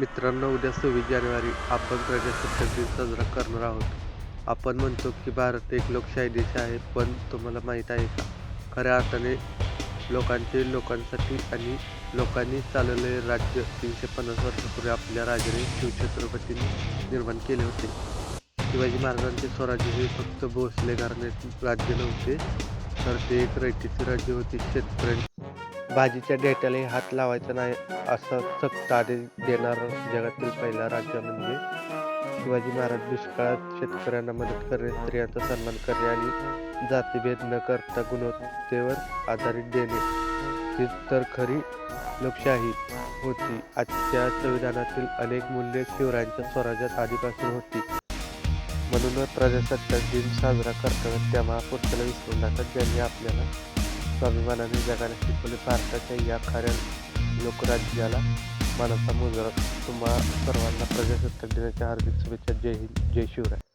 मित्रांनो उद्या सव्वीस जानेवारी आपण प्रजासत्ताक दिन साजरा करणार आहोत. आपण म्हणतो की भारत एक लोकशाही देश आहे पण तुम्हाला माहीत आहे का? खऱ्या अर्थाने लोकांचे लोकांसाठी आणि लोकांनी चालवलेले राज्य तीनशे पन्नास वर्षापूर्वी आपल्या राजाने शिवछत्रपतींनी निर्माण केले होते. शिवाजी महाराजांचे स्वराज्य हे फक्त भोसले घराण्याचे राज्य नव्हते तर ते एक रयतेचे राज्य होते शेतकऱ्यांचे भाजीच्या डेट्यालाही हात लावायचा नाही असं सक्त आदेश देणारं जगातील पहिला राज्य म्हणजे शिवाजी महाराज दुष्काळात शेतकऱ्यांना मदत करणे स्त्रियांचा सन्मान करणे आणि जातीभेद न करता गुणवत्तेवर आधारित देणे. ही तर खरी लोकशाही होती. आजच्या संविधानातील अनेक मूल्ये शिवरायांच्या स्वराज्यात आधीपासून होती. म्हणूनच प्रजासत्ताक दिन साजरा करताना त्या महापुरुषाला विसरू नका ज्यांनी आपल्याला स्वाभिमानाने जगाने शिकवले भारताच्या या खऱ्या लोकराज्याला मनाचा मुजरा तुम्हा सर्वांना प्रजासत्ताक दिनाच्या हार्दिक शुभेच्छा. जय हिंद जय शिवराय.